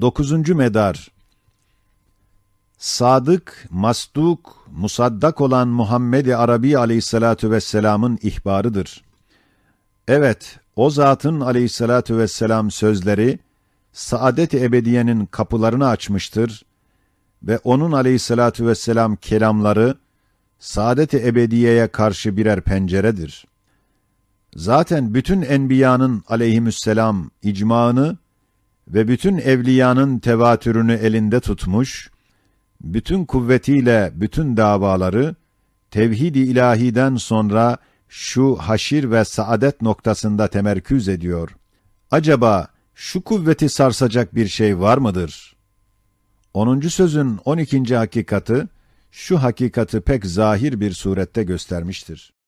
Dokuzuncu medar Sadık, masduk, musaddak olan Muhammed-i Arabi aleyhissalatu vesselamın ihbarıdır. Evet, o zatın aleyhissalatu vesselam sözleri, saadet-i ebediyenin kapılarını açmıştır ve onun aleyhissalatu vesselam kelamları, saadet-i ebediyeye karşı birer penceredir. Zaten bütün enbiyanın aleyhimüsselam icmağını ve bütün evliyanın tevatürünü elinde tutmuş, bütün kuvvetiyle bütün davaları, tevhid-i ilahiden sonra şu haşir ve saadet noktasında temerküz ediyor. Acaba şu kuvveti sarsacak bir şey var mıdır? 10. sözün 12. hakikati, şu hakikati pek zahir bir surette göstermiştir.